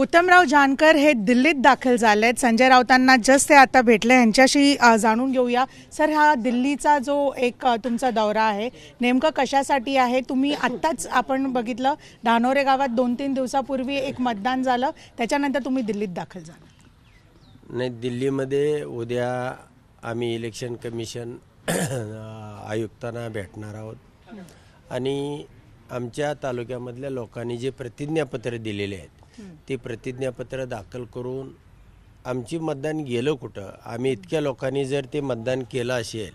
उत्तमराव जानकर हे दिल्लीत दाखल झाले आहेत संजय राऊतांना जस्ट ते आता भेटले. यांच्याशी जाणून घेऊया. सर हा दिल्लीचा जो एक तुमचा दौरा आहे नेमकं कशासाठी आहे? तुम्ही आत्ताच आपण बघितलं धानोरे गावात दोन तीन दिवसापूर्वी एक मतदान झालं. त्याच्यानंतर तुम्ही दिल्लीत दाखल झाला. नाही दिल्लीमध्ये उद्या आम्ही इलेक्शन कमिशन आयुक्तांना भेटणार आहोत. आणि आमच्या तालुक्यामधल्या लोकांनी जे प्रतिज्ञापत्र दिलेले आहेत ते प्रतिज्ञापत्र दाखल करून आमची मतदान गेलं कुठं? आम्ही इतक्या लोकांनी जर ते मतदान केलं असेल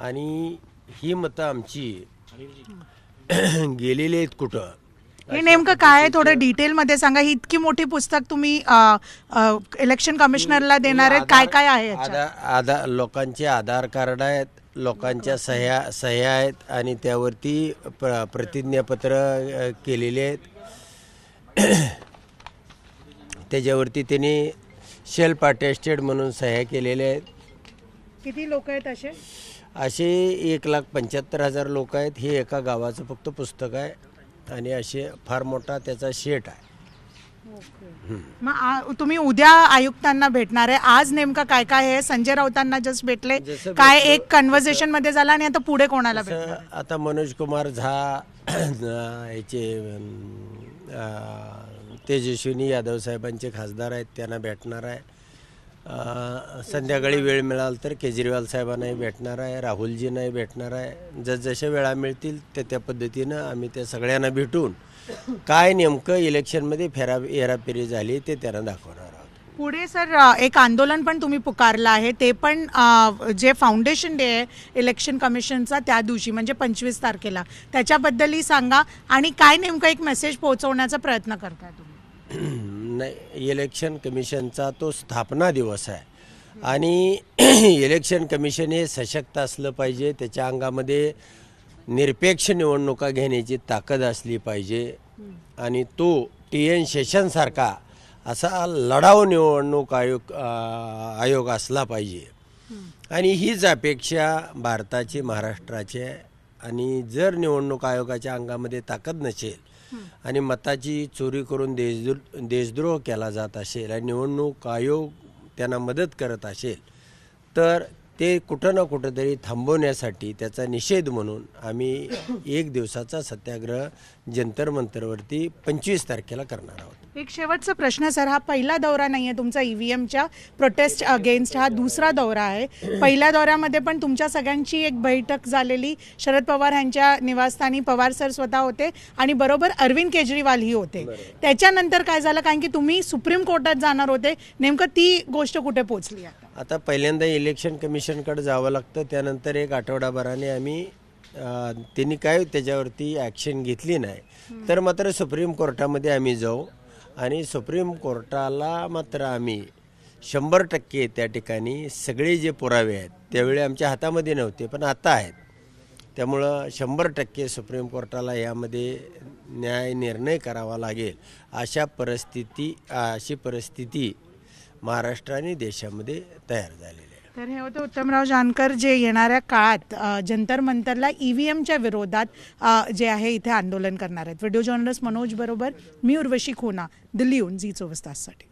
आणि ही मतं आमची गेलेली आहेत कुठं? हे नेमकं काय आहे? थोडं डिटेलमध्ये सांगा. ही इतकी मोठी पुस्तक तुम्ही इलेक्शन कमिशनरला देणार आहेत. काय काय आहे? आधार आधार लोकांचे आधार कार्ड आहेत लोकांच्या सह्या सह्या आहेत आणि त्यावरती प्र प्रतिज्ञापत्र केलेले आहेत. त्याच्यावरती त्यांनी शेल्फ अटेस्टेड म्हणून सह्या केलेल्या आहेत. किती लोक आहेत असे? असे एक लाख पंच्याहत्तर हजार लोक आहेत. हे एका गावाचं फक्त पुस्तक आहे आणि असे फार मोठा त्याचा शेट आहे. मग आ- तुम्ही उद्या आयुक्तांना भेटणार आहे. आज नेमकं काय काय आहे? संजय राऊतांना जस्ट भेटले. जसं काय एक कन्व्हर्सेशनमध्ये झाला आणि आता पुढे कोणाला आता मनोज कुमार झा याचे अं, तेजस्विनी यादव साहेबांचे खासदार आहेत त्यांना भेटणार आहे. संध्याकाळी वेळ मिळाल तर केजरीवाल साहेबांनाही भेटणार आहे राहुलजींनाही भेटणार आहे. जसजशा वेळा मिळतील त्या त्या पद्धतीनं आम्ही त्या सगळ्यांना भेटून काय नेमकं इलेक्शनमध्ये फेरा हेराफेरी झाली ते त्यांना दाखवणार. पुढे सर एक आंदोलन पण तुम्ही पुकारलं आहे. ते पण जे फाउंडेशन डे आहे इलेक्शन कमिशनचा त्या दिवशी म्हणजे पंचवीस तारखेला. त्याच्याबद्दलही सांगा आणि काय नेमकं एक मेसेज पोहोचवण्याचा प्रयत्न करताय तुम्ही? नाही इलेक्शन कमिशनचा तो स्थापना दिवस आहे. आणि इलेक्शन कमिशन हे सशक्त असलं पाहिजे. त्याच्या अंगामध्ये निरपेक्ष निवडणुका घेण्याची ताकद असली पाहिजे. आणि तो टी एन शेषनसारखा असा लढाऊ निवडणूक आयोग आयोग असला पाहिजे. आणि हीच अपेक्षा भारताची महाराष्ट्राची आहे. आणि जर निवडणूक आयोगाच्या अंगामध्ये ताकद नसेल आणि मताची चोरी करून देशद्रो देशद्रोह केला जात असेल आणि निवडणूक आयोग त्यांना मदत करत असेल तर ते कुठं ना कुठं तरी थांबवण्यासाठी त्याचा निषेध म्हणून आम्ही एक दिवसाचा सत्याग्रह जंतर मंतरवरती पंचवीस तारखेला करणार आहोत. एक शेवटचा प्रश्न सर हा पहिला दौरा नाही आहे तुमचा ईव्हीएमच्या प्रोटेस्ट अगेन्स्ट हा दुसरा दौरा आहे. पहिल्या दौऱ्यामध्ये पण तुमच्या सगळ्यांची एक बैठक झालेली. शरद पवार यांच्या निवासस्थानी पवार सर स्वतः होते आणि बरोबर अरविंद केजरीवालही होते. त्याच्यानंतर काय झालं? कारण की तुम्ही सुप्रीम कोर्टात जाणार होते. नेमकं ती गोष्ट कुठे पोहोचली आता आता पहिल्यांदा इलेक्शन कमिशनकडे जावं लागतं. त्यानंतर एक आठवडाभराने आम्ही त्यांनी काय त्याच्यावरती ॲक्शन घेतली नाही. तर मात्र सुप्रीम कोर्टामध्ये आम्ही जाऊ आणि सुप्रीम कोर्टाला मात्र आम्ही शंभर टक्के त्या ठिकाणी सगळे जे पुरावे आहेत त्यावेळी आमच्या हातामध्ये नव्हते पण आता आहेत. त्यामुळं शंभर टक्के सुप्रीम कोर्टाला यामध्ये न्याय निर्णय करावा लागेल. अशा परिस्थिती अशी परिस्थिती महाराष्ट्र आणि देशामध्ये तयार झालेले आहे. तर हे होतं उत्तमराव जानकर जे येणाऱ्या काळात जंतर मंतरला ई व्ही एमच्या विरोधात जे आहे इथे आंदोलन करणार आहेत. व्हिडिओ जर्नलिस्ट मनोज बरोबर मी उर्वशी खोना दिल्लीहून झी चोवीस ताससाठी.